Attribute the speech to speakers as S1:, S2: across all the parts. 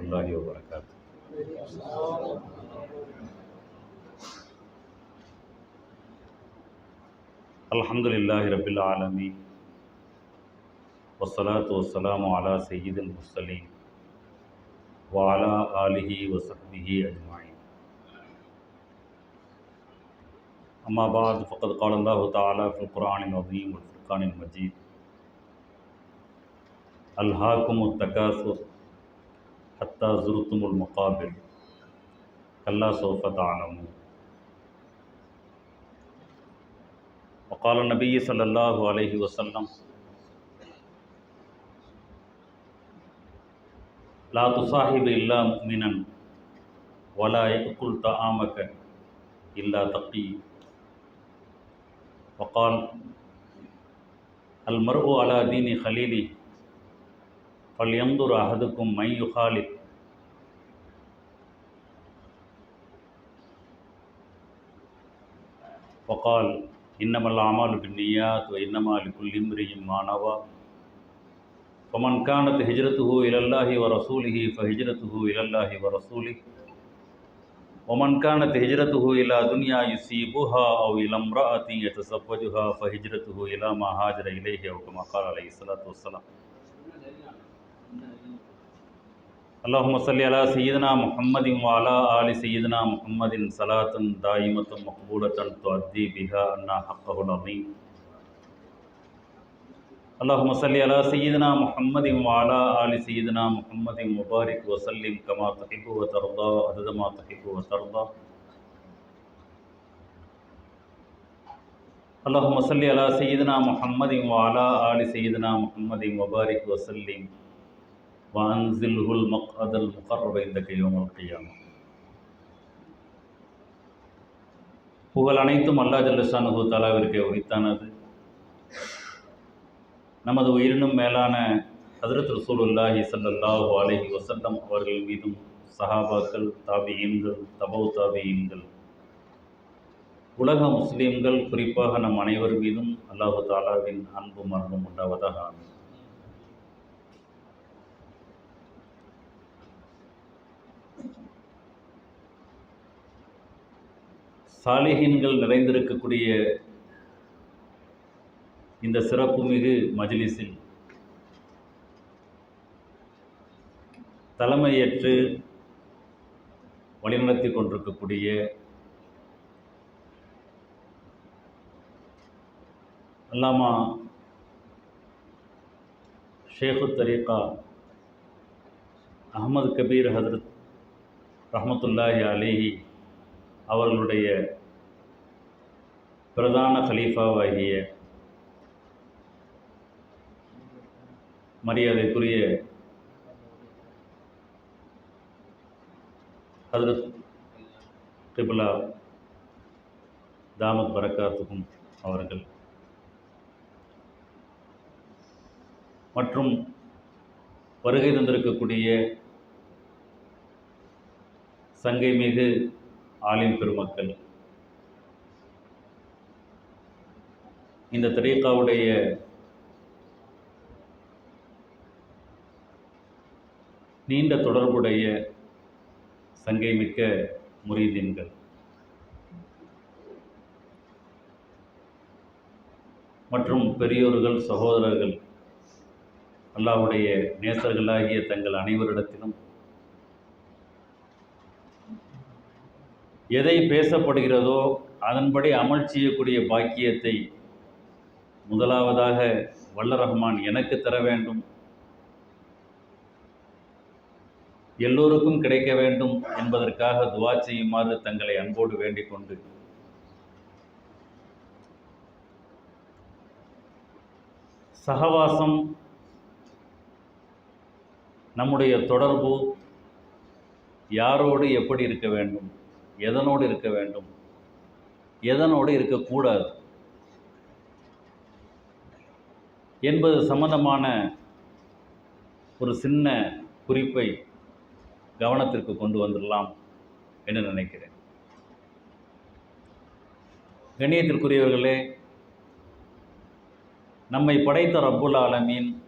S1: اللہ وبرکاتہ۔ الحمد للہ رب العالمی وصلاۃ والسلام علی سید المرسلین۔ وعلی آلہ وصحبہ اجمعین۔ اما بعد، فقد قال اللہ تعالیٰ فی القرآن العظیم والفرقان المجید۔ الحاکم التکاثر۔ حتیٰ ضرتم المقابل اللہ صوفت عالم وقال النبی صلی اللہ علیہ وسلم، لا تصاحب الا مؤمنا ولا يأكل طعامك الا تقي۔ وقال، المرء على دين خليله فلیمدر احدکم من یخالد فقال انما الاعمال بالنیات و انما لکل امری مانوا فمن کانت حجرته الى اللہ و رسوله فحجرته الى اللہ و رسوله ومن کانت حجرته الى دنیا یسیبوها او الى امرأتی یتزوجها فحجرته الى ما حاجر الیه و کما قال علیہ السلام அல்லாஹும் சல்லி அலா சையீதனா முஹம்மதின் வாலா ஆலி சையீதனா முஹம்மதின் சலாத்தன் தாயிமத்தும் மக்பூலத்தன் துவத்தி பிஹா அண்ணா ஹக்கஹுல் அமீன் அல்லாஹும் சல்லி அலா சையீதனா முஹம்மதின் வாலா ஆலி சையீதனா முஹம்மதின் முபாரிக் வசல்லிம் கமா தஹிபு வ தர்தா அதுதமா தஹிபு வ தர்தா அல்லாஹும் அலா சையீதனா முஹம்மதின் வாலா ஆலி சையீதனா முஹம்மதின் முபாரிக் வசல்லிம் وأنزله المقعد المقرب عندك يوم القيامة புகழ் அனைத்தும் அல்லா ஜல்லஷானு தாலாவிற்கு உரித்தானது நமது உயிரினும் மேலான ஹதரத் ரசூலுல்லாஹி ஸல்லல்லாஹு அலைஹி வஸல்லம் அவர்கள் மீதும் சஹாபாக்கள் தாபியீன்கள் தபௌ தாபியீன்கள் உலக முஸ்லீம்கள் குறிப்பாக நம் அனைவர் மீதும் அல்லாஹு தாலாவின் அன்பும் அன்பும் உண்டாவதாக ஆமீன் சாலிஹீன்கள் நிறைந்திருக்கக்கூடிய இந்த சிறப்புமிகு மஜ்லிஸில் தலைமையேற்று வழிநடத்தி கொண்டிருக்கக்கூடிய அல்லாமா ஷேகு தரீகா அகமது கபீர் ஹதரத் ரஹமத்துல்லாஹி அலேஹி அவர்களுடைய பிரதான ஹலீஃபாவாகிய மரியாதைக்குரிய ஹதரத் திபுலா தாமத் பரக்காத்துக்கும் அவர்கள் மற்றும் வருகை தந்திருக்கக்கூடிய சங்கை மிகு ஆலிம் பெருமக்கள். இந்த தரீக்காவுடைய நீண்ட தொடர்புடைய சங்கை மிக்க முரீதீன்கள். மற்றும் பெரியோர்கள் சகோதரர்கள் அல்லாவுடைய நேசர்களாகிய தங்கள் அனைவரிடத்தில் எதை பேசப்படுகிறதோ அதன்படி அமல் செய்யக்கூடிய பாக்கியத்தை முதலாவதாக வல்ல ரஹ்மான் எனக்கு தர வேண்டும். எல்லோருக்கும் கிடைக்க வேண்டும் என்பதற்காக துவா செய்யுமாறு தங்களை அன்போடு வேண்டிக் கொண்டு சகவாசம் நம்முடைய தொடர்பு யாரோடு எப்படி இருக்க வேண்டும்? எதனோடு இருக்க வேண்டும்? எதனோடு இருக்கக்கூடாது என்பது சம்பந்தமான ஒரு சின்ன குறிப்பை கவனத்திற்கு கொண்டு வந்துடலாம் என்று நினைக்கிறேன். கண்ணியத்திற்குரியவர்களே நம்மை படைத்த ரப்புல் ஆலமீன்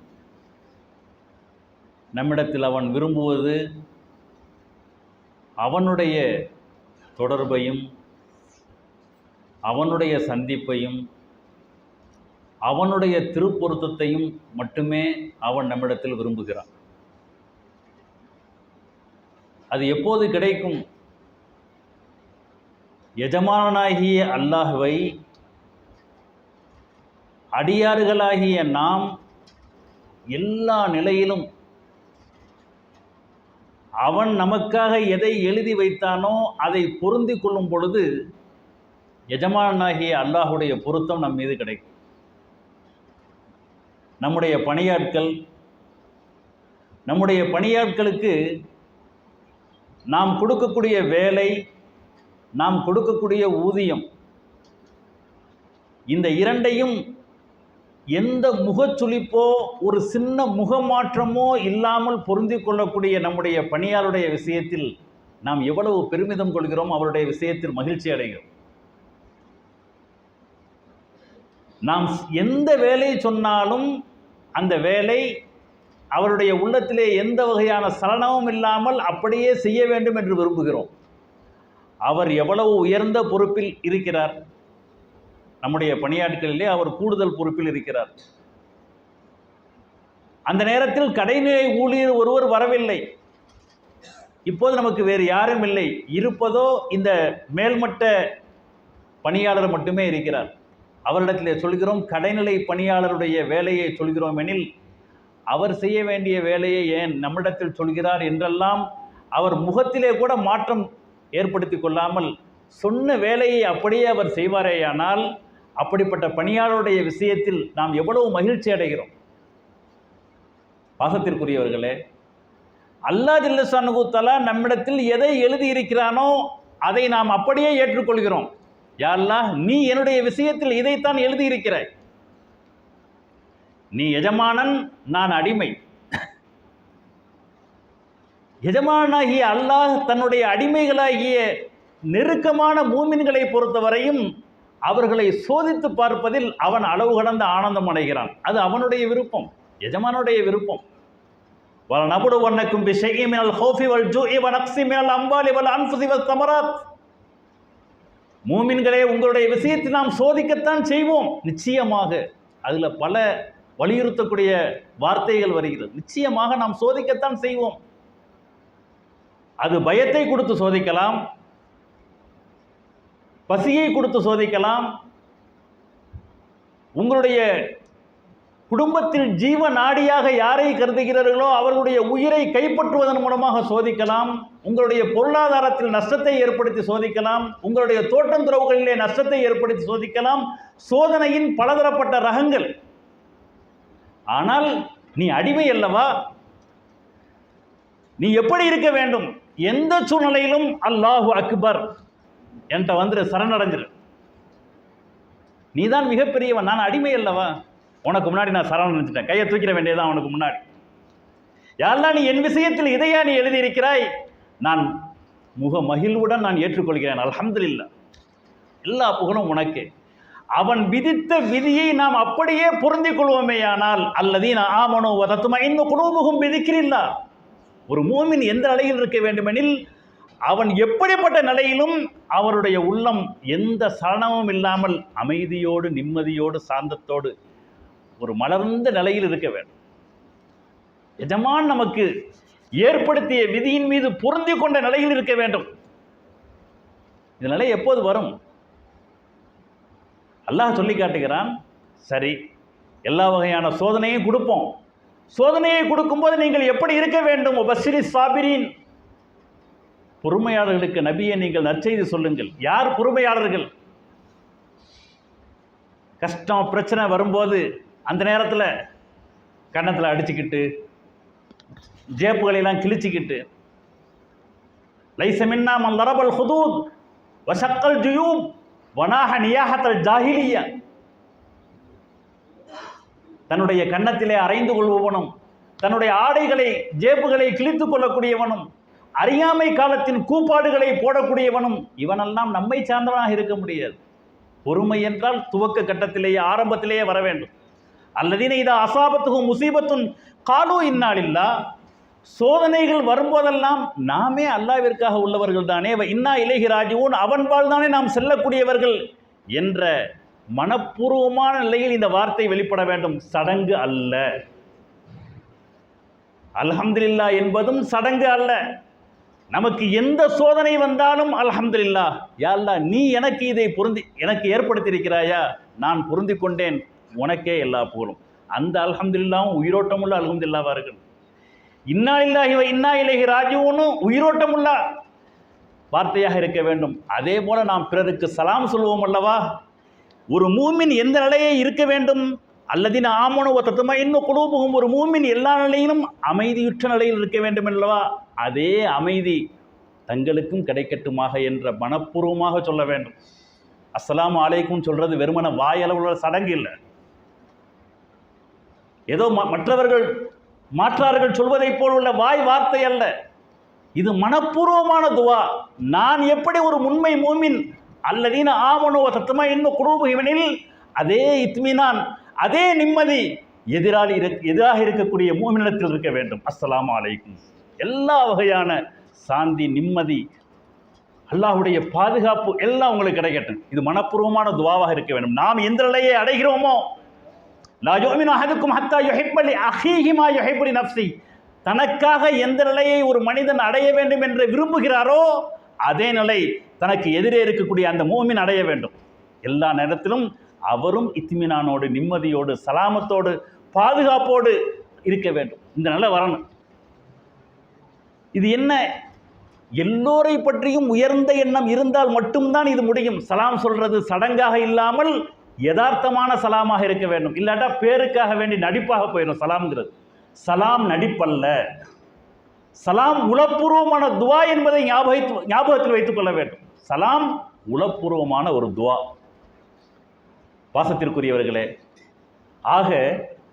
S1: நம்மிடத்தில் அவன் விரும்புவது அவனுடைய தொடர்பையும் அவனுடைய சந்திப்பையும் அவனுடைய திருப்பொருத்தத்தையும் மட்டுமே அவன் நம்மிடத்தில் விரும்புகிறான். அது எப்போது கிடைக்கும்? எஜமானாகிய அல்லாஹுவை அடியாறுகளாகிய நாம் எல்லா நிலையிலும் அவன் நமக்காக எதை எழுதி வைத்தானோ அதை பொருந்தி கொள்ளும் பொழுது எஜமானாகிய அல்லாஹுடைய பொருத்தம் நம் மீது கிடைக்கும். நம்முடைய பணியாட்கள் நம்முடைய பணியாட்களுக்கு நாம் கொடுக்கக்கூடிய வேலை நாம் கொடுக்கக்கூடிய ஊதியம் இந்த இரண்டையும் எந்த முகச்சுளிப்போ ஒரு சின்ன முகமாற்றமோ இல்லாமல் பொருந்தி கொள்ளக்கூடிய நம்முடைய பணியாளருடைய விஷயத்தில் நாம் எவ்வளவு பெருமிதம் கொள்கிறோம் அவருடைய விஷயத்தில் மகிழ்ச்சி அடைகிறோம். நாம் எந்த வேலையை சொன்னாலும் அந்த வேலை அவருடைய உள்ளத்திலே எந்த வகையான சலனமும் இல்லாமல் அப்படியே செய்ய வேண்டும் என்று விரும்புகிறோம். அவர் எவ்வளவு உயர்ந்த பொறுப்பில் இருக்கிறார்? நம்முடைய பணியாட்களிலே அவர் கூடுதல் பொறுப்பில் இருக்கிறார். அந்த நேரத்தில் கடைநிலை ஊழியர் ஒருவர் வரவில்லை. இப்போது நமக்கு வேறு யாரும் இல்லை. இருப்பதோ இந்த மேல்மட்ட பணியாளர் மட்டுமே இருக்கிறார். அவரிடத்திலே சொல்கிறோம் கடைநிலை பணியாளருடைய வேலையை சொல்கிறோம் எனில் அவர் செய்ய வேண்டிய வேலையை ஏன் நம்மிடத்தில் சொல்கிறார் என்றெல்லாம் அவர் முகத்திலே கூட மாற்றம் ஏற்படுத்தி கொள்ளாமல் சொன்ன வேலையை அப்படியே அவர் செய்வாரேயானால் அப்படிப்பட்ட பணியாளருடைய விஷயத்தில் நாம் எவ்வளவு மகிழ்ச்சி அடைகிறோம்? பாசத்திற்குரியவர்களே அல்லா ஜில்லசானுகுத்தலா நம்மிடத்தில் எதை எழுதியிருக்கிறானோ அதை நாம் அப்படியே ஏற்றுக்கொள்கிறோம். யாழ்லா நீ என்னுடைய விஷயத்தில் இதைத்தான் எழுதியிருக்கிறாய். நீ எஜமானன் நான் அடிமை. எஜமானாகிய அல்லாஹ் தன்னுடைய அடிமைகளாகிய நெருக்கமான மூமின்களை பொறுத்தவரையும் அவர்களை சோதித்து பார்ப்பதில் அவன் அளவு கடந்த ஆனந்தம் அடைகிறான். அது அவனுடைய விருப்பம் எஜமானுடைய விருப்பம். வல் நபுடு வண்ணக்கும் பிஷைஇ மினல் ஹௌஃபி வல் ஜூஇ வ நக்ஸி மினல் அம்வாலி வல் அன்ஃபுஸி வஸ் ஸமராத் மூமின்களே உங்களுடைய விஷயத்தை நாம் சோதிக்கத்தான் செய்வோம். நிச்சயமாக அதில் பல வலியுறுத்தக்கூடிய வார்த்தைகள் வருகிறது. நிச்சயமாக நாம் சோதிக்கத்தான் செய்வோம். அது பயத்தை கொடுத்து சோதிக்கலாம் பசியை கொடுத்து சோதிக்கலாம். உங்களுடைய குடும்பத்தில் ஜீவ நாடியாக யாரை கருதுகிறீர்களோ அவர்களுடைய உயிரை கைப்பற்றுவதன் மூலமாக சோதிக்கலாம். உங்களுடைய பொருளாதாரத்தில் நஷ்டத்தை ஏற்படுத்தி சோதிக்கலாம். உங்களுடைய தோட்டம் துறவுகளிலே நஷ்டத்தை ஏற்படுத்தி சோதிக்கலாம். சோதனையின் பலதரப்பட்ட ரகங்கள். ஆனால் நீ அடிமை அல்லவா? நீ எப்படி இருக்க வேண்டும்? எந்த சூழ்நிலையிலும் அல்லாஹு அக்பர் என்கிட்ட வந்துரு சரணடைஞ்சிரு. நீதான் மிகப்பெரியவன் நான் அடிமை அல்லவா? உனக்கு முன்னாடி நான் சரணடைஞ்சிட்டேன் நினைச்சிட்டேன் கையை தூக்கிட வேண்டியதான் உனக்கு முன்னாடி. யாரெல்லாம் நீ என் விஷயத்தில் இதையா நீ எழுதியிருக்கிறாய்? நான் முக மகிழ்வுடன் நான் ஏற்றுக்கொள்கிறேன். அல்ஹம்துலில்லா. எல்லா புகழும் உனக்கு. அவன் விதித்த விதியை நாம் அப்படியே பொருந்திக் கொள்வோமேயானால் நான் ஆமனோ வதத்துமா இந்த குழுமுகம் விதிக்கிறீல்லா ஒரு மூமின் எந்த நிலையில் இருக்க வேண்டுமெனில் அவன் எப்படிப்பட்ட நிலையிலும் அவருடைய உள்ளம் எந்த சலனமும் இல்லாமல் அமைதியோடு நிம்மதியோடு சாந்தத்தோடு ஒரு மலர்ந்த நிலையில் இருக்க வேண்டும். எஜமான் நமக்கு ஏற்படுத்திய விதியின் மீது பொருந்தி கொண்ட நிலையில் இருக்க வேண்டும். இந்த நிலை எப்போது வரும்? அல்லாஹ் சொல்லி காட்டுகிறான் சரி எல்லா வகையான சோதனையும் கொடுப்போம். சோதனையை கொடுக்கும்போது நீங்கள் எப்படி இருக்க வேண்டும்? பஸ்ரி சாபிரின். பொறுமையாளர்களுக்கு நபியை நீங்கள் நற்செய்தி சொல்லுங்கள். யார் பொறுமையாளர்கள்? கஷ்டம் பிரச்சனை வரும்போது அந்த நேரத்தில் கன்னத்தில் அடிச்சுக்கிட்டு ஜேப்புகளையெல்லாம் கிழிச்சிக்கிட்டு லைசமின்னா மன் ஹுதூத் வசக்கல் ஜுயூப் வனாக நியாகத்தல் ஜாஹிலியா. தன்னுடைய கன்னத்திலே அரைந்து கொள்பவனும் தன்னுடைய ஆடைகளை ஜேப்புகளை கிழித்து கொள்ளக்கூடியவனும் அறியாமை காலத்தின் கூப்பாடுகளை போடக்கூடியவனும் இவனெல்லாம் நம்மை சார்ந்தவனாக இருக்க முடியாது. பொறுமை என்றால் துவக்க கட்டத்திலேயே ஆரம்பத்திலேயே வர வேண்டும். அல்லதீன இதா அசாபத்துகும் முசீபத்தும் காலோ இன்னாலில்லா சோதனைகள் வரும்போதெல்லாம் நாமே அல்லாவிற்காக உள்ளவர்கள் தானே இன்னா இலகி ராஜுவோன் அவன்பால் தானே நாம் செல்லக்கூடியவர்கள் என்ற மனப்பூர்வமான நிலையில் இந்த வார்த்தை வெளிப்பட வேண்டும். சடங்கு அல்ல. அல்ஹம்துலில்லா என்பதும் சடங்கு அல்ல. நமக்கு எந்த சோதனை வந்தாலும் அலஹம்துல்லா யாழ்லா நீ எனக்கு இதை பொருந்தி எனக்கு ஏற்படுத்தியிருக்கிறாயா? நான் பொருந்தி கொண்டேன். உனக்கே எல்லா புகழும் அந்த அலஹம்துல்லாவும் உயிரோட்டமுள்ள அலஹம்துல்லாவாக இருக்கணும். இன்னா இல்லாஹி இன்னா இலகி ராஜிவனும் உயிரோட்டமுள்ள வார்த்தையாக இருக்க வேண்டும். அதே போல நாம் பிறருக்கு சலாம் சொல்வோம் அல்லவா? ஒரு மூமின் எந்த நிலையை இருக்க வேண்டும்? அல்லதின் ஆமனுவ தத்துமா இன்னும் குழுவும் ஒரு மூமின் எல்லா நிலையிலும் அமைதியுற்ற நிலையில் இருக்க வேண்டும் அல்லவா? அதே அமைதி தங்களுக்கும் கிடைக்கட்டுமாக என்ற மனப்பூர்வமாக சொல்ல வேண்டும். அஸ்லாம் அலைக்கும் சொல்கிறது வெறுமன வாயளவுள்ள சடங்கு இல்லை. ஏதோ ம- மற்றவர்கள் மாற்றார்கள் சொல்வதைப் போல் உள்ள வாய் வார்த்தை அல்ல. இது மனப்பூர்வமான துவா. நான் எப்படி ஒரு உண்மை மூமின் அல்லதீன ஆமனோ சத்தமா இன்னும் குரூபுகிவனில் அதே இத்மினான் அதே நிம்மதி எதிராளி எதிராக இருக்கக்கூடிய மூமினிடத்தில் இருக்க வேண்டும். அஸ்ஸலாமு அலைக்கும். எல்லா வகையான சாந்தி நிம்மதி அல்லாஹ்வுடைய பாதுகாப்பு எல்லாம் உங்களுக்கு கிடைக்கட்டும். இது மனப்பூர்வமான துவாவாக இருக்க வேண்டும். நாம் எந்த நிலையை அடைகிறோமோ ஹத்தா தனக்காக எந்த நிலையை ஒரு மனிதன் அடைய வேண்டும் என்று விரும்புகிறாரோ அதே நிலை தனக்கு எதிரே இருக்கக்கூடிய அந்த மூமின் அடைய வேண்டும். எல்லா நேரத்திலும் அவரும் இத்மினானோடு நிம்மதியோடு சலாமத்தோடு பாதுகாப்போடு இருக்க வேண்டும். இந்த நிலை வரணும். இது என்ன? எல்லோரை பற்றியும் உயர்ந்த எண்ணம் இருந்தால் மட்டும்தான் இது முடியும். சலாம் சொல்றது சடங்காக இல்லாமல் யதார்த்தமான சலாமாக இருக்க வேண்டும். இல்லாட்டா பேருக்காக வேண்டி நடிப்பாக போயிடும் சலாம்ங்கிறது. சலாம் நடிப்பல்ல. சலாம் உளப்பூர்வமான துவா என்பதை ஞாபகத்து ஞாபகத்தில் வைத்துக் கொள்ள வேண்டும். சலாம் உளப்பூர்வமான ஒரு துவா. பாசத்திற்குரியவர்களே ஆக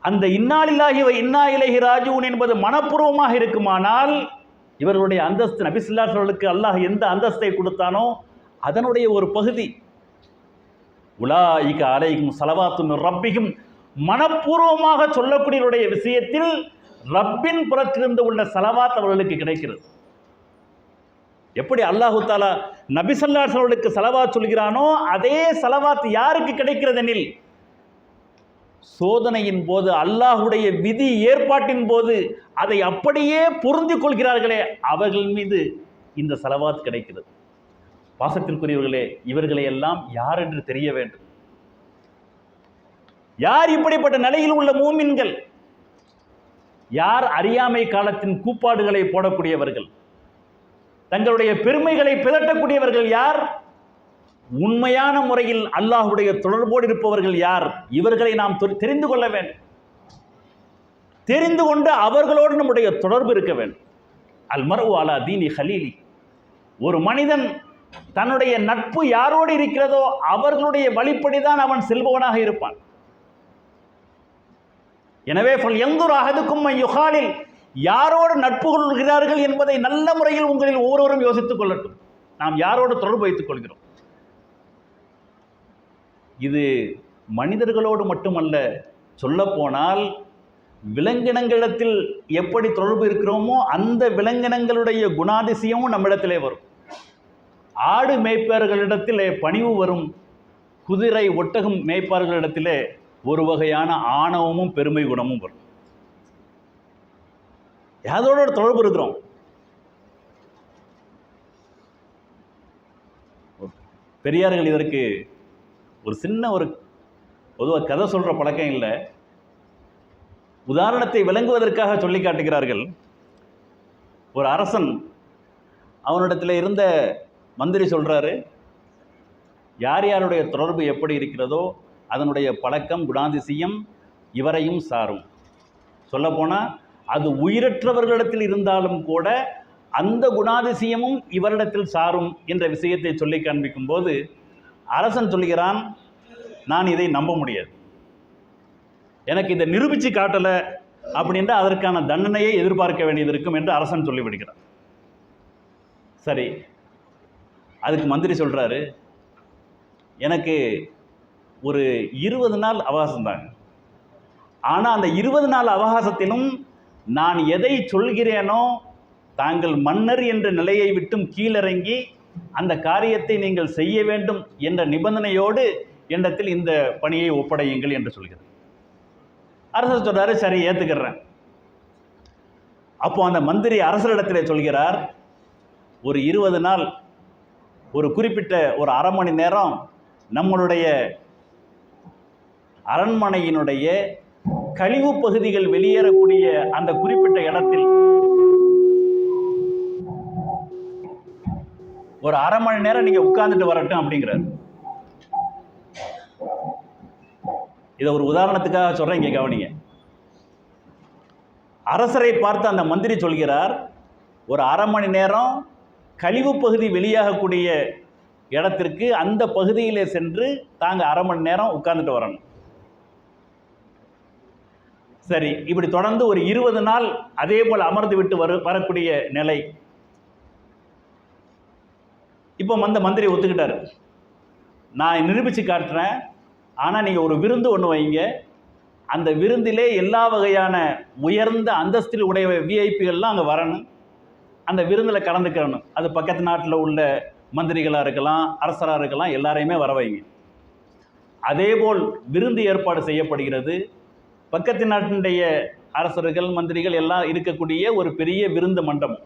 S1: அந்த இன்னாலில்லாஹி வ இன்னா இலகி ராஜூன் என்பது மனப்பூர்வமாக இருக்குமானால் இவர்களுடைய அந்தஸ்து நபிசுல்லாசர்களுக்கு அல்லாஹ் எந்த அந்தஸ்தை கொடுத்தானோ அதனுடைய ஒரு பகுதி. உலாயிக அலைக்கும் சலவாத்தும் ரப்பிகும் மனப்பூர்வமாக சொல்லக்கூடியவருடைய விஷயத்தில் ரப்பின் புறத்திலிருந்து உள்ள சலவாத் அவர்களுக்கு கிடைக்கிறது. எப்படி அல்லாஹு தாலா நபிசல்லாஸ் அவர்களுக்கு சலவாத் சொல்கிறானோ அதே சலவாத் யாருக்கு கிடைக்கிறது எனில் சோதனையின் போது அல்லாஹுடைய விதி ஏற்பாட்டின் போது அதை அப்படியே பொருந்தி கொள்கிறார்களே அவர்கள் மீது இந்த செலவாத் கிடைக்கிறது. பாசத்திற்குரியவர்களே இவர்களை எல்லாம் யார் என்று தெரிய வேண்டும். யார் இப்படிப்பட்ட நிலையில் உள்ள மூமின்கள்? யார் அறியாமை காலத்தின் கூப்பாடுகளை போடக்கூடியவர்கள்? தங்களுடைய பெருமைகளை பிதட்டக்கூடியவர்கள் யார்? உண்மையான முறையில் அல்லாஹ்வுடைய தொடர்போடு இருப்பவர்கள் யார்? இவர்களை நாம் தெரிந்து கொள்ள வேண்டும். தெரிந்து கொண்டு அவர்களோடு நம்முடைய தொடர்பு இருக்க வேண்டும். அல் அலா தீனி ஹலீலி. ஒரு மனிதன் தன்னுடைய நட்பு யாரோடு இருக்கிறதோ அவர்களுடைய வழிப்படிதான் அவன் செல்பவனாக இருப்பான். எனவே ஃபல் எந்தூர் அகதுக்கும் யுகாலில் யாரோடு நட்பு கொள்கிறார்கள் என்பதை நல்ல முறையில் உங்களில் ஒவ்வொருவரும் யோசித்துக் கொள்ளட்டும். நாம் யாரோடு தொடர்பு வைத்துக் கொள்கிறோம்? இது மனிதர்களோடு மட்டுமல்ல சொல்லப்போனால் விலங்கினங்களிடத்தில் எப்படி தொடர்பு இருக்கிறோமோ அந்த விலங்கினங்களுடைய குணாதிசயமும் நம்மிடத்திலே வரும். ஆடு மேய்ப்பவர்களிடத்திலே பணிவு வரும் குதிரை ஒட்டகம் மேய்ப்பவர்களிடத்திலே ஒரு வகையான ஆணவமும் பெருமை குணமும் வரும். யாதோட தொடர்பு இருக்கிறோம். பெரியார்கள் இதற்கு ஒரு சின்ன ஒரு பொதுவாக கதை சொல்கிற பழக்கம் இல்லை. உதாரணத்தை விளங்குவதற்காக சொல்லி காட்டுகிறார்கள். ஒரு அரசன் அவனிடத்தில் இருந்த மந்திரி சொல்கிறாரு யார் யாருடைய தொடர்பு எப்படி இருக்கிறதோ அதனுடைய பழக்கம் குணாதிசயம் இவரையும் சாரும். சொல்லப்போனால் அது உயிரற்றவர்களிடத்தில் இருந்தாலும் கூட அந்த குணாதிசயமும் இவரிடத்தில் சாரும் என்ற விஷயத்தை சொல்லி காண்பிக்கும் போது அரசன் சொல்லுகிறான் நான் இதை நம்ப முடியாது. எனக்கு இதை நிரூபித்து காட்டலை அப்படின்ற அதற்கான தண்டனையை எதிர்பார்க்க வேண்டியது இருக்கும் என்று அரசன் சொல்லிவிடுகிறார் சரி அதுக்கு மந்திரி சொல்கிறாரு எனக்கு ஒரு இருபது நாள் அவகாசம் தாங்க. ஆனால் அந்த இருபது நாள் அவகாசத்திலும் நான் எதை சொல்கிறேனோ தாங்கள் மன்னர் என்ற நிலையை விட்டும் கீழிறங்கி அந்த காரியத்தை நீங்கள் செய்ய வேண்டும் என்ற நிபந்தனையோடு என்னிடத்தில் இந்த பணியை ஒப்படையுங்கள் என்று சொல்கிறது. அரசர் சொல்றாரு சரி ஏத்துக்கிறேன். அப்போ அந்த மந்திரி அரசரிடத்திலே சொல்கிறார் ஒரு இருபது நாள் ஒரு குறிப்பிட்ட ஒரு அரை மணி நேரம் நம்மளுடைய அரண்மனையினுடைய கழிவு பகுதிகள் வெளியேறக்கூடிய அந்த குறிப்பிட்ட இடத்தில் ஒரு அரை மணி நேரம் நீங்க உட்கார்ந்துட்டு வரட்டும் அப்படிங்கிறார். இதை ஒரு உதாரணத்துக்காக சொல்றேன் இங்க கவனிங்க. அரசரை பார்த்து அந்த மந்திரி சொல்கிறார் ஒரு அரை மணி நேரம் கழிவு பகுதி வெளியாகக்கூடிய இடத்திற்கு அந்த பகுதியிலே சென்று தாங்க அரை மணி நேரம் உட்கார்ந்துட்டு வரணும். சரி இப்படி தொடர்ந்து ஒரு இருபது நாள் அதே போல் அமர்ந்து விட்டு வரு வரக்கூடிய நிலை இப்போ அந்த மந்திரி ஒத்துக்கிட்டாரு. நான் நிரூபித்து காட்டுறேன். ஆனால் நீங்கள் ஒரு விருந்து ஒன்று வைங்க. அந்த விருந்திலே எல்லா வகையான உயர்ந்த அந்தஸ்தில் உடைய விஐபிகள்லாம் அங்கே வரணும். அந்த விருந்தில் கலந்துக்கிறணும் அது பக்கத்து நாட்டில் உள்ள மந்திரிகளாக இருக்கலாம் அரசராக இருக்கலாம் எல்லாரையுமே வர வைங்க. அதேபோல் விருந்து ஏற்பாடு செய்யப்படுகிறது. பக்கத்து நாட்டினுடைய அரசர்கள் மந்திரிகள் எல்லாம் இருக்கக்கூடிய ஒரு பெரிய விருந்து மண்டபம்.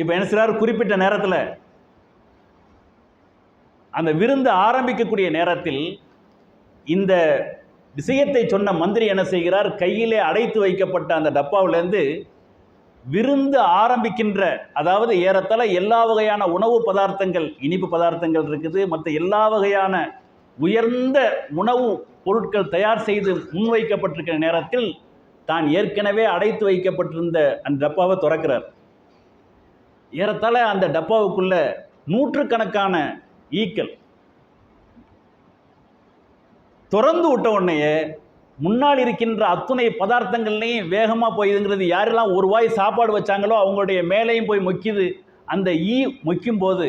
S1: இப்போ என்ன செய்கிறார் குறிப்பிட்ட நேரத்தில் அந்த விருந்து ஆரம்பிக்கக்கூடிய நேரத்தில் இந்த விஷயத்தை சொன்ன மந்திரி என்ன செய்கிறார்? கையிலே அடைத்து வைக்கப்பட்ட அந்த டப்பாவிலேருந்து விருந்து ஆரம்பிக்கின்ற அதாவது ஏறத்தாழ எல்லா வகையான உணவு பதார்த்தங்கள் இனிப்பு பதார்த்தங்கள் இருக்குது. மற்ற எல்லா வகையான உயர்ந்த உணவு பொருட்கள் தயார் செய்து முன்வைக்கப்பட்டிருக்கிற நேரத்தில் தான் ஏற்கனவே அடைத்து வைக்கப்பட்டிருந்த அந்த டப்பாவை திறக்கிறார். ஏறத்தாழ அந்த டப்பாவுக்குள்ள நூற்றுக்கணக்கான ஈக்கள். திறந்து விட்ட உடனேயே முன்னால் இருக்கின்ற அத்துணை பதார்த்தங்கள்லையும் வேகமாக போயிதுங்கிறது யாரெல்லாம் ஒரு வாய் சாப்பாடு வச்சாங்களோ அவங்களுடைய மேலேயும் போய் மொக்கிது. அந்த ஈ மொக்கும் போது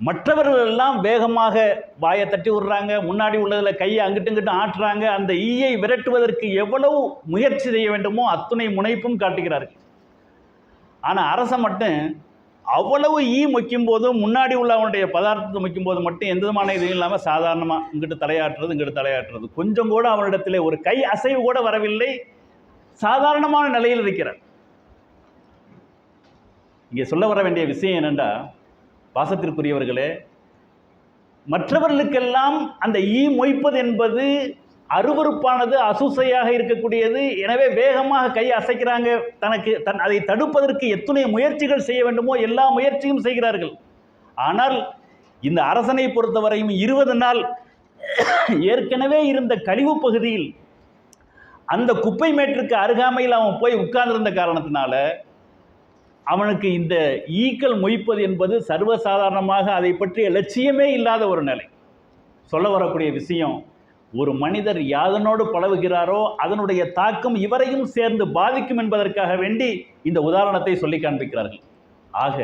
S1: மற்றவர்கள் எல்லாம் வேகமாக வாயை தட்டி விடுறாங்க. முன்னாடி உள்ளதில் கையை அங்கிட்டும் இங்கிட்டும் ஆட்டுறாங்க. அந்த ஈயை விரட்டுவதற்கு எவ்வளவு முயற்சி செய்ய வேண்டுமோ அத்துணை முனைப்பும் காட்டுகிறார்கள். ஆனால் அரசன் மட்டும் அவ்வளவு ஈ மொக்கும் போதும் முன்னாடி உள்ளவனுடைய பதார்த்தத்தை மொய்க்கும் போது மட்டும் எந்த விதமான இதுவும் இல்லாமல் சாதாரணமாக இங்கிட்டு தலையாட்டுறது இங்கிட்டு தலையாட்டுறது. கொஞ்சம் கூட அவனிடத்திலே ஒரு கை அசைவு கூட வரவில்லை. சாதாரணமான நிலையில் இருக்கிறார். இங்கே சொல்ல வர வேண்டிய விஷயம் என்னென்னா பாசத்திற்குரியவர்களே மற்றவர்களுக்கெல்லாம் அந்த ஈ மொய்ப்பது என்பது அருவருப்பானது அசூசையாக இருக்கக்கூடியது. எனவே வேகமாக கை அசைக்கிறாங்க. தனக்கு தன் அதை தடுப்பதற்கு எத்தனை முயற்சிகள் செய்ய வேண்டுமோ எல்லா முயற்சியும் செய்கிறார்கள். ஆனால் இந்த அரசனை பொறுத்தவரையும் இருபது நாள் ஏற்கனவே இருந்த கழிவு பகுதியில் அந்த குப்பை மேட்டிற்கு அருகாமையில் அவன் போய் உட்கார்ந்திருந்த காரணத்தினால அவனுக்கு இந்த ஈக்கள் மொய்ப்பது என்பது சர்வசாதாரணமாக அதை பற்றிய லட்சியமே இல்லாத ஒரு நிலை. சொல்ல வரக்கூடிய விஷயம் ஒரு மனிதர் யாதனோடு பழகுகிறாரோ அதனுடைய தாக்கம் இவரையும் சேர்ந்து பாதிக்கும் என்பதற்காக வேண்டி இந்த உதாரணத்தை சொல்லி காண்பிக்கிறார்கள். ஆக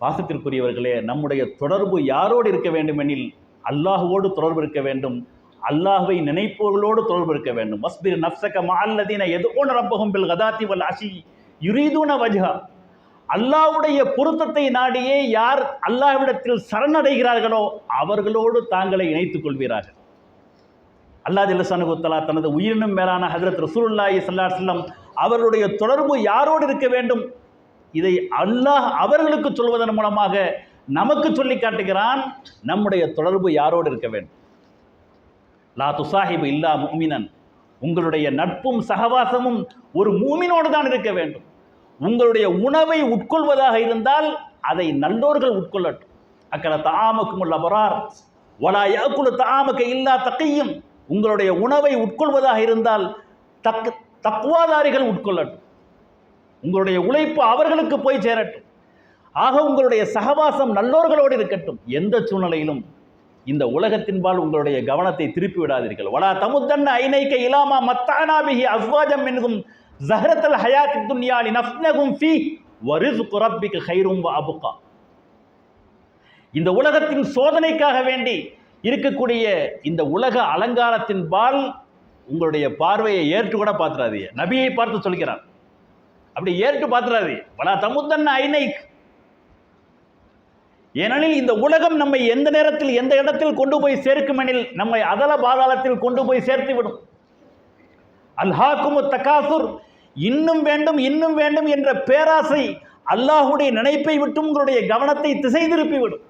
S1: பாசத்திற்குரியவர்களே நம்முடைய தொடர்பு யாரோடு இருக்க வேண்டுமெனில் அல்லாஹுவோடு தொடர்பு இருக்க வேண்டும். அல்லாஹுவை நினைப்பவர்களோடு தொடர்பு இருக்க வேண்டும். மஸ்பிர் நப்சக மால்லதீன எதுவும் ரப்பகும் பில் கதாத்தி வல் அசி யுரீதுன வஜ்ஹா. அல்லாஹ்வுடைய பொருத்தத்தை நாடியே யார் அல்லாஹ்விடத்தில் சரணடைகிறார்களோ அவர்களோடு தாங்களை இணைத்துக் அல்லா அல்லாஹ் ஜல்லசானுகுத்தலா தனது உயிரினும் மேலான ஹஜரத் ரசூலுல்லாஹி சல்லா செல்லம் அவர்களுடைய தொடர்பு யாரோடு இருக்க வேண்டும்? இதை அல்லாஹ் அவர்களுக்கு சொல்வதன் மூலமாக நமக்கு சொல்லி காட்டுகிறான். நம்முடைய தொடர்பு யாரோடு இருக்க வேண்டும்? லா துசாஹிபு இல்லா மூமினன் உங்களுடைய நட்பும் சகவாசமும் ஒரு மூமினோடு தான் இருக்க வேண்டும். உங்களுடைய உணவை உட்கொள்வதாக இருந்தால் அதை நல்லோர்கள் உட்கொள்ளட்டும். அக்கட தாமக்கும் உள்ள வரார் ஒலா யாக்குழு தாமக்க இல்லா தக்கையும் உங்களுடைய உணவை உட்கொள்வதாக இருந்தால் தக் தக்குவாதாரிகள் உட்கொள்ளட்டும். உங்களுடைய உழைப்பு அவர்களுக்கு போய் சேரட்டும். ஆக உங்களுடைய சகவாசம் நல்லோர்களோடு இருக்கட்டும். எந்த சூழ்நிலையிலும் இந்த உலகத்தின்பால் உங்களுடைய கவனத்தை திருப்பி விடாதீர்கள். வலா தமுத்தன் ஐநைக்க இலாமா மத்தானாபிகி அஸ்வாஜம் என்கும் ஜஹரத்தல் ஹயாத் துன்யாலி நஃப்னகும் ஃபி வருசு குரப்பிக்கு ஹைரும் வ அபுகா. இந்த உலகத்தின் சோதனைக்காக வேண்டி இருக்கக்கூடிய இந்த உலக அலங்காரத்தின்பால்
S2: உங்களுடைய பார்வையை ஏற்று கூட பார்த்துறாதீங்க நபியை பார்த்து சொல்கிறார். அப்படி ஏற்று பார்த்துறாதீங்க பலா தமுத்தன் ஐனைக். ஏனெனில் இந்த உலகம் நம்மை எந்த நேரத்தில் எந்த இடத்தில் கொண்டு போய் சேர்க்குமெனில் நம்மை அதல பாதாளத்தில் கொண்டு போய் சேர்த்து விடும் அல்ஹாக்குமு தகாசுர். இன்னும் வேண்டும் இன்னும் வேண்டும் என்ற பேராசை அல்லாஹுடைய நினைப்பை விட்டு உங்களுடைய கவனத்தை திசை திருப்பி விடும்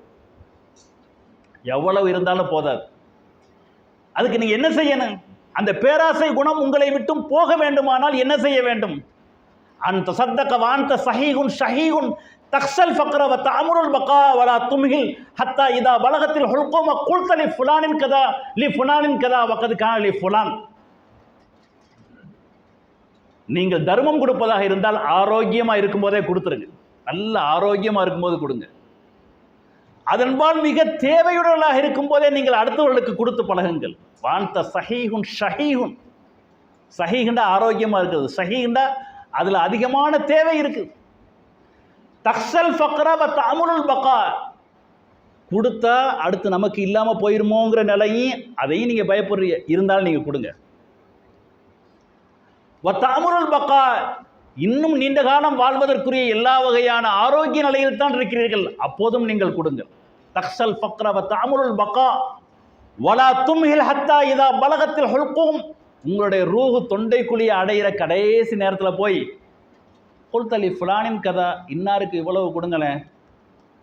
S2: எவ்வளவு இருந்தாலும் போதாது. அதுக்கு நீங்க என்ன செய்யணும்? அந்த பேராசை குணம் உங்களை விட்டும் போக வேண்டுமானால் என்ன செய்ய வேண்டும்? அந்த சத்தக்க வாந்த சஹீகுன் ஷஹீகுன் தக்ஸல் ஃபக்ரவ வ பக்கா வலா தும்ஹில் ஹத்தா இதா பலகத்தில் ஹுல்கும குல்த லி ஃபுலானின் கதா லி ஃபுலானின் கதா வக்கதுக்கான லி ஃபுலான். நீங்கள் தர்மம் கொடுப்பதாக இருந்தால் ஆரோக்கியமாக இருக்கும்போதே கொடுத்துருங்க. நல்ல ஆரோக்கியமாக இருக்கும்போது கொடுங்க. அதன்பால் மிக தேவையுடனாக இருக்கும்போதே நீங்கள் அடுத்தவர்களுக்கு கொடுத்து பழகுங்கள். வாந்த சஹீஹுன் ஷஹீஹுன். சஹீகண்டா ஆரோக்கியமாக இருக்குது சஹீகண்டா அதில் அதிகமான தேவை இருக்குது தக்ஸல் ஃபக்ரா வ பக்கா கொடுத்தா அடுத்து நமக்கு இல்லாமல் போயிருமோங்கிற நிலையும் அதையும் நீங்கள் பயப்படுறீங்க இருந்தாலும் நீங்கள் கொடுங்க. வத்தாமுருள் பக்கா இன்னும் நீண்ட காலம் வாழ்வதற்குரிய எல்லா வகையான ஆரோக்கிய நிலையில் தான் இருக்கிறீர்கள். அப்போதும் நீங்கள் கொடுங்கள். தக்ஸல் ஃபக்ரவ வத்தாமுருள் பக்கா வலா தும்ஹில் ஹத்தா இதா பலகத்தில் ஹொல்கும் உங்களுடைய ரூஹு தொண்டைக்குழியை அடையிற கடைசி நேரத்தில் போய் குல்தலி ஃபுலானின் கதா இன்னாருக்கு இவ்வளவு கொடுங்களேன்.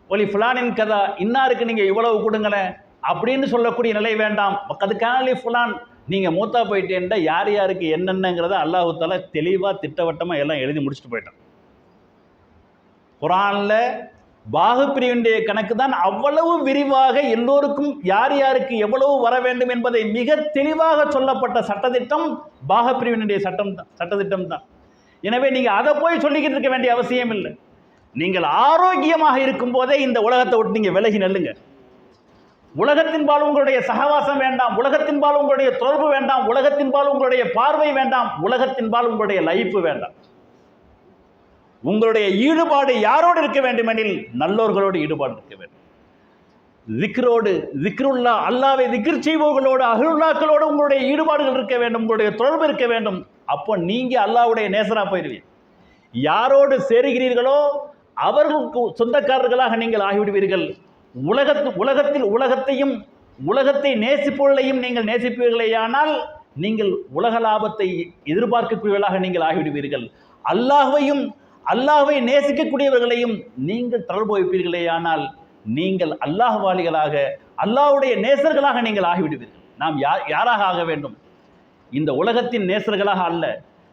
S2: ஒலி ஃபுலானின் கதா இன்னாருக்கு நீங்கள் இவ்வளவு கொடுங்களேன். அப்படின்னு சொல்லக்கூடிய நிலை வேண்டாம். அதுக்கான ஃபுலான் நீங்கள் மூத்தா போயிட்டேன்டா யார் யாருக்கு என்னென்னங்கிறத அல்லாஹு தெளிவாக திட்டவட்டமாக எல்லாம் எழுதி முடிச்சுட்டு போயிட்டான். குரானில் பாகுப்பிரிவினுடைய கணக்கு தான் அவ்வளவு விரிவாக எல்லோருக்கும் யார் யாருக்கு எவ்வளவு வர வேண்டும் என்பதை மிக தெளிவாக சொல்லப்பட்ட சட்டத்திட்டம் பாகப்பிரிவினுடைய சட்டம் தான் சட்டத்திட்டம் தான். எனவே நீங்கள் அதை போய் சொல்லிக்கிட்டு இருக்க வேண்டிய அவசியம் இல்லை. நீங்கள் ஆரோக்கியமாக இருக்கும் போதே இந்த உலகத்தை விட்டு நீங்கள் விலகி நெல்லுங்க. உலகத்தின்பால் உங்களுடைய சகவாசம் வேண்டாம் உலகத்தின்பால் உங்களுடைய தொடர்பு வேண்டாம் உலகத்தின்பால் உங்களுடைய பார்வை வேண்டாம் உலகத்தின்பால் உங்களுடைய லைஃப் வேண்டாம். உங்களுடைய ஈடுபாடு யாரோடு இருக்க வேண்டுமெனில் நல்லோர்களோடு ஈடுபாடு இருக்க வேண்டும். திக்ரோடு திக்ருல்லா அல்லாவை திக்ர் செய்வோர்களோடு அகருல்லாக்களோடு உங்களுடைய ஈடுபாடுகள் இருக்க வேண்டும் உங்களுடைய தொடர்பு இருக்க வேண்டும். அப்போ நீங்கள் அல்லாவுடைய நேசரா போயிடுவீங்க. யாரோடு சேருகிறீர்களோ அவர்களுக்கு சொந்தக்காரர்களாக நீங்கள் ஆகிவிடுவீர்கள். உலகத்து உலகத்தில் உலகத்தையும் உலகத்தை நேசிப்பொருளையும் நீங்கள் நேசிப்பீர்களேயானால் நீங்கள் உலக லாபத்தை எதிர்பார்க்கக்கூடியவர்களாக நீங்கள் ஆகிவிடுவீர்கள். அல்லாஹையும் அல்லாஹ்வை நேசிக்கக்கூடியவர்களையும் நீங்கள் தொடர்பு வைப்பீர்களேயானால் நீங்கள் அல்லாஹ்வாலிகளாக அல்லாஹ்வுடைய நேசர்களாக நீங்கள் ஆகிவிடுவீர்கள். நாம் யார் யாராக ஆக வேண்டும்? இந்த உலகத்தின் நேசர்களாக அல்ல.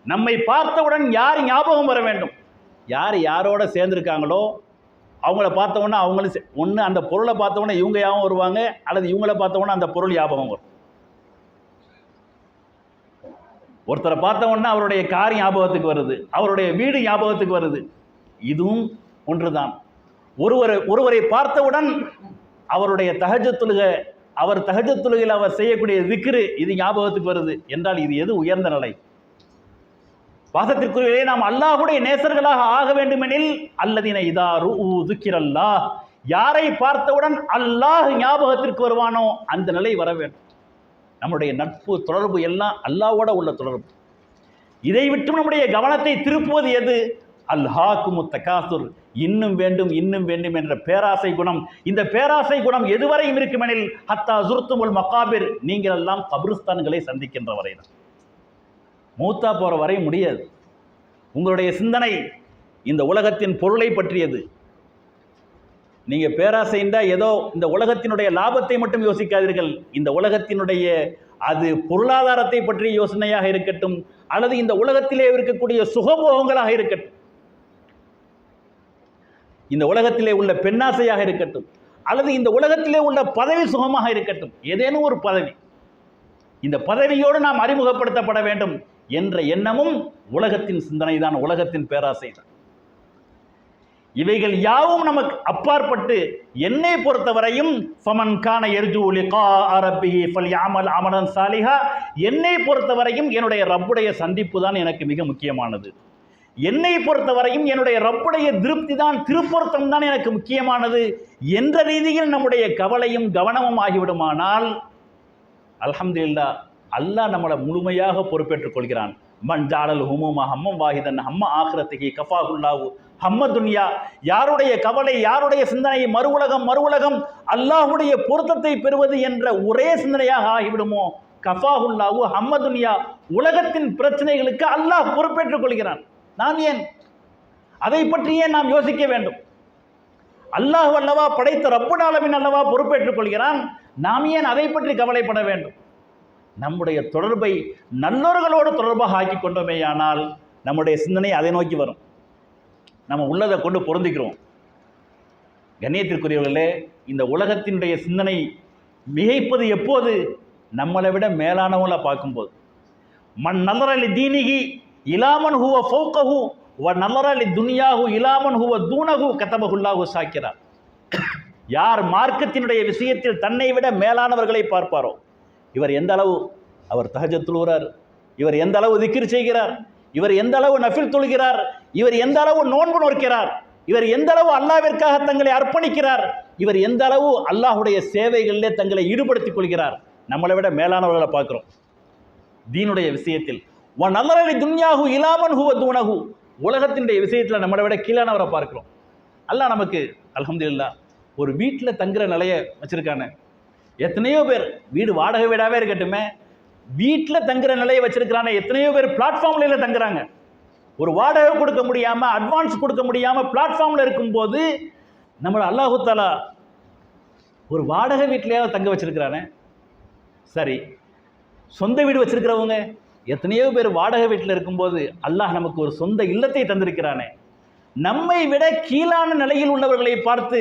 S2: நம்மை பார்த்தவுடன் யார் ஞாபகம் வர வேண்டும்? யார் யாரோட சேர்ந்துருக்காங்களோ அவங்கள பார்த்தவொன்னே அவங்களும் ஒன்று அந்த பொருளை பார்த்தவொன்னே இவங்க ஞாபகம் வருவாங்க அல்லது இவங்கள பார்த்தவொன்னே அந்த பொருள் ஞாபகம் வரும். ஒருத்தரை பார்த்தவொன்னே அவருடைய கார் ஞாபகத்துக்கு வருது. அவருடைய வீடு ஞாபகத்துக்கு வருது. இதுவும் ஒன்றுதான். ஒருவரை ஒருவரை பார்த்தவுடன் அவருடைய தகஜத்துலுக அவர் தகஜத்துலுகையில் அவர் செய்யக்கூடிய திக்ரு இது ஞாபகத்துக்கு வருது. என்றால் இது எது உயர்ந்த நிலை? பாசத்திற்குரியவரே நாம் அல்லாஹுடைய நேசர்களாக ஆக வேண்டுமெனில் அல்லதின இதா ரு துக்கிரல்லா யாரை பார்த்தவுடன் அல்லாஹ் ஞாபகத்திற்கு வருவானோ அந்த நிலை வர வேண்டும். நம்முடைய நட்பு தொடர்பு எல்லாம் அல்லாவோட உள்ள தொடர்பு. இதை விட்டு நம்முடைய கவனத்தை திருப்புவது எது? அல்ஹாக்கு முத்தகாசுர் இன்னும் வேண்டும் இன்னும் வேண்டும் என்ற பேராசை குணம். இந்த பேராசை குணம் எதுவரையும் இருக்குமெனில் ஹத்தா சுர்த்துமுல் மக்காபிர் நீங்கள் எல்லாம் கபிரிஸ்தான்களை சந்திக்கின்ற வரைதான் மூத்தா போகிற வரை முடியாது. உங்களுடைய சிந்தனை இந்த உலகத்தின் பொருளை பற்றியது. நீங்கள் இருந்தால் ஏதோ இந்த உலகத்தினுடைய லாபத்தை மட்டும் யோசிக்காதீர்கள். இந்த உலகத்தினுடைய அது பொருளாதாரத்தை பற்றிய யோசனையாக இருக்கட்டும் அல்லது இந்த உலகத்திலே இருக்கக்கூடிய சுகபோகங்களாக இருக்கட்டும். இந்த உலகத்திலே உள்ள பெண்ணாசையாக இருக்கட்டும் அல்லது இந்த உலகத்திலே உள்ள பதவி சுகமாக இருக்கட்டும். ஏதேனும் ஒரு பதவி. இந்த பதவியோடு நாம் அறிமுகப்படுத்தப்பட வேண்டும் என்ற எண்ணமும் உலகத்தின் சிந்தனை தான் உலகத்தின் பேராசை தான் இவைகள் யாவும் நமக்கு அப்பாற்பட்டு என்னை பொறுத்தவரையும் ஃபமன் கான எர்ஜு லிகா அரபிஹி ஃபல் யாமல் அமலன் சாலிஹா. என்னை பொறுத்தவரையும் என்னுடைய ரப்புடைய சந்திப்பு தான் எனக்கு மிக முக்கியமானது. என்னை பொறுத்தவரையும் என்னுடைய ரப்புடைய திருப்தி தான் திருப்பொருத்தம் தான் எனக்கு முக்கியமானது என்ற ரீதியில் நம்முடைய கவலையும் கவனமும் ஆகிவிடுமானால் அல்ஹம்துலில்லா அல்லாஹ் நம்மளை முழுமையாக பொறுப்பேற்றுக் கொள்கிறான். மண் ஜாடல் ஹுமுமா ஹம்மம் வாஹிதன் ஹம்ம ஆஹ்ரத்திகி கஃபாகுல்லாவு ஹம்ம துன்யா யாருடைய கவலை யாருடைய சிந்தனை மறு உலகம் மறு உலகம் அல்லாஹுடைய பொருத்தத்தை பெறுவது என்ற ஒரே சிந்தனையாக ஆகிவிடுமோ? கஃபாஹுல்லாவு ஹம்ம துன்யா உலகத்தின் பிரச்சனைகளுக்கு அல்லாஹ் பொறுப்பேற்றுக் கொள்கிறான். நாம் ஏன்? அதை பற்றியே நாம் யோசிக்க வேண்டும். அல்லாஹ் அல்லவா படைத்த ரப்புடாலமின் அல்லவா பொறுப்பேற்றுக் கொள்கிறான்? நாம் ஏன் அதை பற்றி கவலைப்பட வேண்டும்? நம்முடைய தொடர்பை நல்லவர்களோடு தொடர்பாக ஆக்கி கொண்டோமேயானால் நம்முடைய சிந்தனை அதை நோக்கி வரும். நம்ம உள்ளதை கொண்டு பொருந்திக்கிறோம். கண்ணியத்திற்குரியவர்களே இந்த உலகத்தினுடைய சிந்தனை மிகைப்பது எப்போது? நம்மளை விட மேலானவங்கள பார்க்கும்போது. மண் நல்லரலி தீனிகி இலாமன் ஹுவ ஃபோக்கஹு வ நல்லரலி துனியாகு இலாமன் ஹுவ தூணகு கதபகுல்லாகு சாக்கிறார். யார் மார்க்கத்தினுடைய விஷயத்தில் தன்னை விட மேலானவர்களை பார்ப்பாரோ? இவர் எந்த அளவு? அவர் தஹஜத் இவர் எந்த அளவு திக்கிர் செய்கிறார்? இவர் எந்த அளவு நஃபில் தொழுகிறார்? இவர் எந்த அளவு நோன்பு நோக்கிறார் இவர் எந்த அளவு அல்லாவிற்காக தங்களை அர்ப்பணிக்கிறார்? இவர் எந்த அளவு அல்லாஹுடைய சேவைகளிலே தங்களை ஈடுபடுத்திக் கொள்கிறார்? நம்மளை விட மேலானவர்களை பார்க்குறோம். தீனுடைய விஷயத்தில் உன் நல்லரலி துன்யாகு இலாமன் ஹுவ தூணகு உலகத்தினுடைய விஷயத்தில் நம்மளை விட கீழானவரை பார்க்குறோம். அல்லாஹ் நமக்கு அல்ஹம்துலில்லாஹ் ஒரு வீட்டில் தங்குற நிலைய வச்சுருக்கானே. எத்தனையோ பேர் வீடு வாடகை வீடாகவே இருக்கட்டுமே வீட்டில் தங்குற நிலையை வச்சுருக்கிறானே எத்தனையோ பேர் பிளாட்ஃபார்ம்ல தங்குறாங்க. ஒரு வாடகை கொடுக்க முடியாமல் அட்வான்ஸ் கொடுக்க முடியாமல் பிளாட்ஃபார்மில் இருக்கும்போது நம்மளை அல்லாஹுத்தாலா ஒரு வாடகை வீட்டிலையாவது தங்க வச்சுருக்கிறானே. சரி சொந்த வீடு வச்சுருக்கிறவங்க எத்தனையோ பேர் வாடகை வீட்டில் இருக்கும்போது அல்லாஹ் நமக்கு ஒரு சொந்த இல்லத்தை தந்திருக்கிறானே. நம்மை விட கீழான நிலையில் உள்ளவர்களை பார்த்து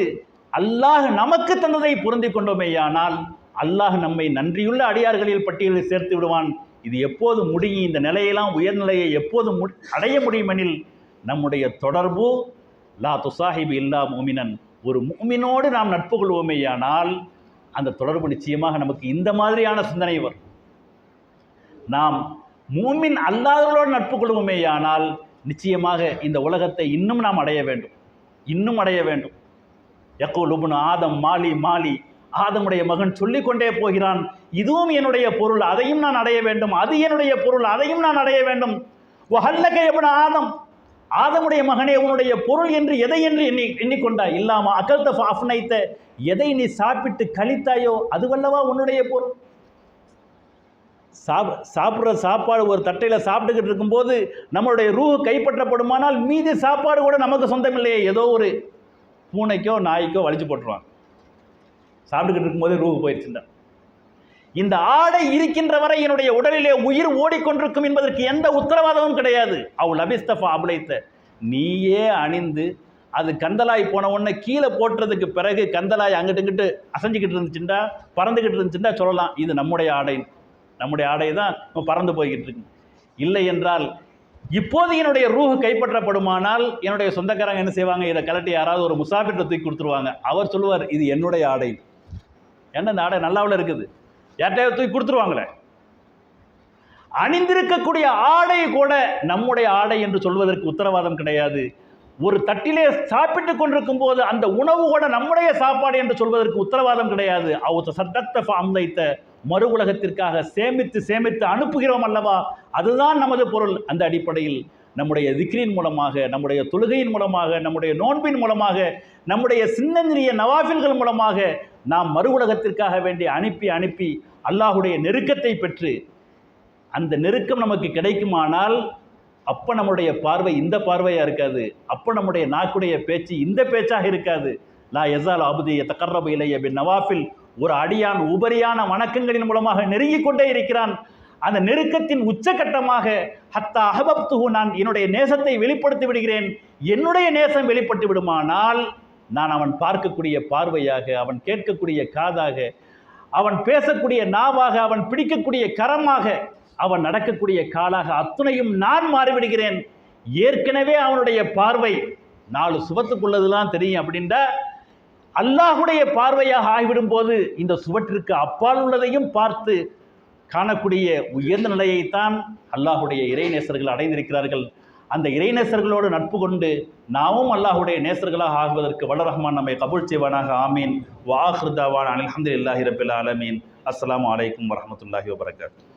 S2: அல்லாஹ் நமக்கு தந்ததை பொருந்திக் கொண்டோமேயானால் அல்லாஹ் நம்மை நன்றியுள்ள அடியார்களில் பட்டியலில் சேர்த்து விடுவான். இது எப்போது முடியும்? இந்த நிலையெல்லாம் உயர்நிலையை எப்போது மு அடைய முடியுமெனில் நம்முடைய தொடர்பு லா துசாஹிபு இல்லா மூமினன். ஒரு மூமினோடு நாம் நட்பு கொள்வோமேயானால் அந்த தொடர்பு நிச்சயமாக நமக்கு இந்த மாதிரியான சிந்தனை வரும். நாம் மூமின் அல்லாதவர்களோடு நட்பு கொள்வோமேயானால் நிச்சயமாக இந்த உலகத்தை இன்னும் நாம் அடைய வேண்டும். இன்னும் அடைய வேண்டும். எக்கோ லுபுன் ஆதம் மாலி மாலி. ஆதமுடைய மகன் சொல்லிக்கொண்டே போகிறான். இதுவும் என்னுடைய பொருள் அதையும் நான் அடைய வேண்டும். அது என்னுடைய பொருள் அதையும் நான் அடைய வேண்டும். ஹல்லக எவன ஆதம் ஆதமுடைய மகனே உன்னுடைய பொருள் என்று எதை என்று எண்ணி எண்ணிக்கொண்டாய்? இல்லாம அகல்த அஃப்னைத்த எதை நீ சாப்பிட்டு கழித்தாயோ அதுவல்லவா உன்னுடைய பொருள்? சாப் சாப்பிட்ற சாப்பாடு ஒரு தட்டையில் சாப்பிட்டுக்கிட்டு இருக்கும்போது நம்மளுடைய ரூ கைப்பற்றப்படுமானால் மீதி சாப்பாடு கூட நமக்கு சொந்தமில்லையே ஏதோ ஒரு பூனைக்கோ நாய்க்கோ வலிச்சு போட்டுருவாங்க. சாப்பிட்டுக்கிட்டு இருக்கும்போதே ரூபு போயிடுச்சுட்டான் இந்த. ஆடை இருக்கின்ற வரை என்னுடைய உடலிலே உயிர் ஓடிக்கொண்டிருக்கும் என்பதற்கு எந்த உத்தரவாதமும் கிடையாது. அவள் அபிஸ்தபா அபுலைத்த. நீயே அணிந்து அது கந்தலாய் போன உடனே கீழே போட்டுறதுக்கு பிறகு கந்தலாய் அங்கிட்டு இங்கிட்டு அசைஞ்சிக்கிட்டு இருந்துச்சுண்டா பறந்துக்கிட்டு இருந்துச்சுண்டா சொல்லலாம். இது நம்முடைய ஆடை. நம்முடைய ஆடை தான் இப்போ பறந்து போய்கிட்டு இருக்கு. இல்லை என்றால் இப்போது என்னுடைய ரூஹு கைப்பற்றப்படுமானால் என்னுடைய சொந்தக்காரங்க என்ன செய்வாங்க? இதை கலட்டி யாராவது ஒரு முசாஃபிட்ட தூக்கி கொடுத்துருவாங்க. அவர் சொல்லுவார் இது என்னுடைய ஆடை. என்ன இந்த ஆடை நல்லாவில் இருக்குது. யார்கிட்டயாவது தூக்கி கொடுத்துருவாங்களே. அணிந்திருக்கக்கூடிய ஆடை கூட நம்முடைய ஆடை என்று சொல்வதற்கு உத்தரவாதம் கிடையாது. ஒரு தட்டிலே சாப்பிட்டு கொண்டிருக்கும் போது அந்த உணவு கூட நம்முடைய சாப்பாடு என்று சொல்வதற்கு உத்தரவாதம் கிடையாது. அவத்த சத்தத்த அம்லைத்த மறு உலகத்திற்காக சேமித்து சேமித்து அனுப்புகிறோம் அல்லவா? அதுதான் நமது பொருள். அந்த அடிப்படையில் நம்முடைய திக்ரின் மூலமாக நம்முடைய தொழுகையின் மூலமாக நம்முடைய நோன்பின் மூலமாக நம்முடைய சின்னஞ்சிறிய நவாஃபில்கள் மூலமாக நாம் மறு உலகத்திற்காக வேண்டி அனுப்பி அனுப்பி அல்லாஹுடைய நெருக்கத்தை பெற்று அந்த நெருக்கம் நமக்கு கிடைக்குமானால் அப்போ நம்முடைய பார்வை இந்த பார்வையாக இருக்காது. அப்போ நம்முடைய நாக்குடைய பேச்சு இந்த பேச்சாக இருக்காது. லா எசால் அபுதி தக்கர்ரபு இலைய பின் நவாஃபில். ஒரு அடியான் உபரியான வணக்கங்களின் மூலமாக நெருங்கிக் கொண்டே இருக்கிறான். அந்த நெருக்கத்தின் உச்சகட்டமாக ஹத்தா அகபப்துகு நான் என்னுடைய நேசத்தை வெளிப்படுத்தி விடுகிறேன். என்னுடைய நேசம் வெளிப்பட்டு விடுமானால் நான் அவன் பார்க்கக்கூடிய பார்வையாக அவன் கேட்கக்கூடிய காதாக அவன் பேசக்கூடிய நாவாக அவன் பிடிக்கக்கூடிய கரமாக அவன் நடக்கக்கூடிய காலாக அத்துணையும் நான் மாறிவிடுகிறேன். ஏற்கனவே அவனுடைய பார்வை நாலு சுவத்துக்குள்ளதுலாம் தெரியும் அப்படின்டா அல்லாஹுடைய பார்வையாக ஆகிவிடும் போது இந்த சுவற்றிற்கு அப்பால் உள்ளதையும் பார்த்து காணக்கூடிய உயர்ந்த நிலையைத்தான் அல்லாஹுடைய இறைநேசர்கள் அடைந்திருக்கிறார்கள். அந்த இறைநேசர்களோடு நட்பு கொண்டு நாமும் அல்லாஹுடைய நேசர்களாக ஆகுவதற்கு வல்ல ரஹ்மான் நம்மை கபூல் செய்வானாக. ஆமீன். வாஹ்ருதாவான் அலமதுல்லாஹி ரபில் ஆலமீன். அஸ்லாம் வலைக்கம் வரமத்துல்லாஹி வபரகாத்து